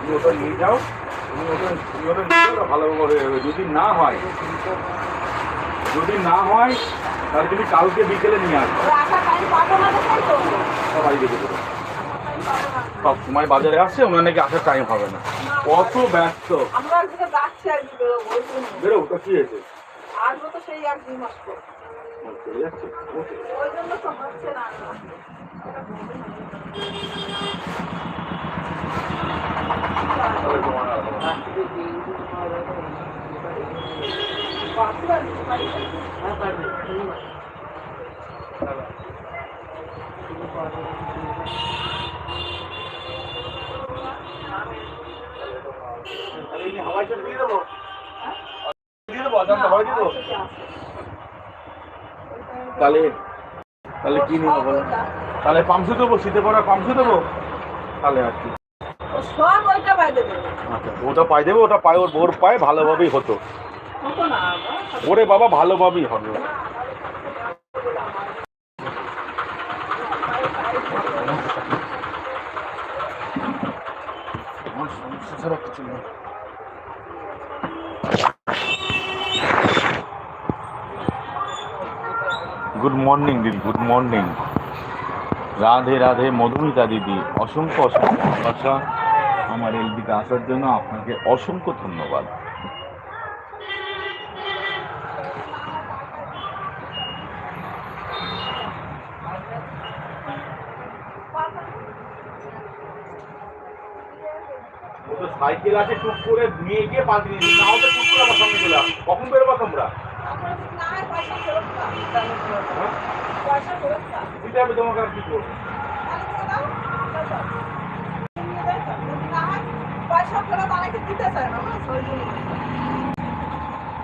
তুমি ওটা নিয়ে যাও, তুমি ওটা তুমি ওটা নিয়ে যাও ভালো করে হবে। যদি না হয়, যদি না হয়, তাহলে তুমি কালকে বিকেলে নিয়ে আসবে। সবাই সব সময় বাজারে আসছে, ওনার নাকি আসার টাইম হবে না। কত ব্যস্ত। বেরো, ওটা কি হয়েছে? আসব তো সেই এক দুই মাস পর। ওই জন্য তো হচ্ছে না তাহলে তোমার আর হবে না। বাসুরা দিতে পারি তাহলে এই দিয়ে দেবো দেবো তাহলে তাহলে কি নিবো তাহলে পামসু দেবো, শীতে পড়া পামসু দেবো। তাহলে আর কি। সব ওইটা বাইরে দেবে। আচ্ছা ওটা পাই দেবো ওটা পায় ওর বোর পায় ভালোভাবেই হতো। ওরে বাবা ভালোভাবেই হবে। ছাড়া কিছু নেই গুড মর্নিং দিদি গুড মর্নিং রাধে রাধে মধুমিতা দিদি অসংখ্য অসংখ্য ভালোবাসা আমার এলবিতে আসার জন্য আপনাকে অসংখ্য ধন্যবাদ। ও তো সাইকেল আছে টুক করে নিয়ে গিয়ে পাঁচ মিনিট নাও তো টুক করে আমার চলে আস কখন বেরোবা তোমরা? হয়? দিতে হবে তোমাকে আর কি করব? দিতে চায় না।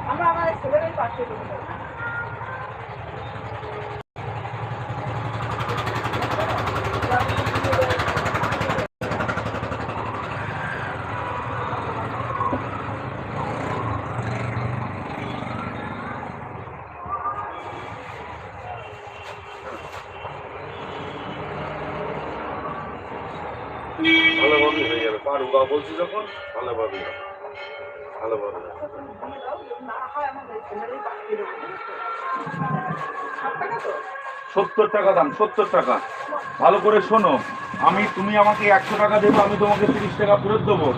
আমরা আমাদের ছেলেরাই পাঠিয়ে দেবো ভালোভাবেই হয়ে যাবে পারুবা বলছি যখন ভালোভাবেই হবে ভালোভাবে সত্তর টাকা দাম, সত্তর টাকা। ভালো করে শোনো, আমি, তুমি আমাকে একশো টাকা দেবো, আমি তোমাকে তিরিশ টাকা ফেরত দেবো।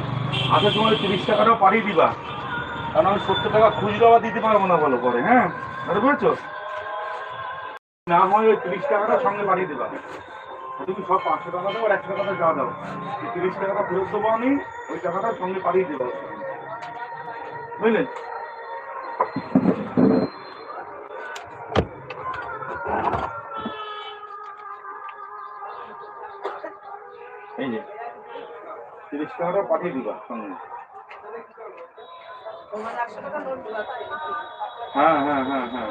আসার সময় তিরিশ টাকাটাও পাঠিয়ে দিবা। কারণ আমি সত্তর টাকা খুচরো দিতে পারব না ভালো করে হ্যাঁ? বুঝতে পেরেছ? না হয় ওই তিরিশ টাকাটা সঙ্গে পাঠিয়ে দিবা। তুমি সব পাঁচশো টাকা দাও আর একশো টাকাটা যা দাও। তিরিশ টাকাটা ফেরত দেবো আমি ওই টাকাটা সঙ্গে পাঠিয়ে দেবো। বুঝলেন এই যে তিরিশ টাকাটা পাঠিয়ে দিবা সঙ্গে। টাকা হ্যাঁ হ্যাঁ হ্যাঁ হ্যাঁ।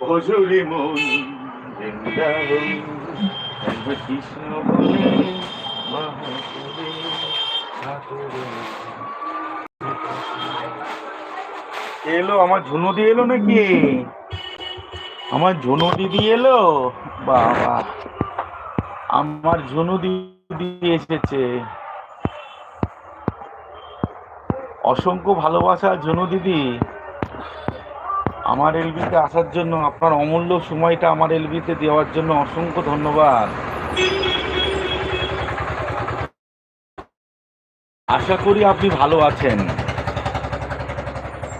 মন কৃষ্ণ এলো, আমার ঝুনু দিয়ে এলো নাকি? আমার ঝুনু দিদি এলো? বাবা, আমার ঝুনু দিদি এসেছে। অসংখ্য ভালোবাসা ঝুনু দিদি আমার এলবিতে আসার জন্য, আপনার অমূল্য সময়টা আমার এলবিতে দেওয়ার জন্য অসংখ্য ধন্যবাদ। আশা করি আপনি ভালো আছেন।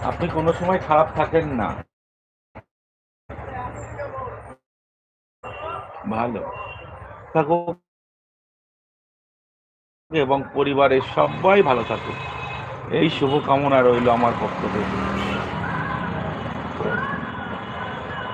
আপনি কোনো সময় খারাপ থাকেন না। ভালো। থাকুক এবং পরিবারের সবাই ভালো থাকুক। এই শুভকামনা রইল আমার পক্ষ থেকে।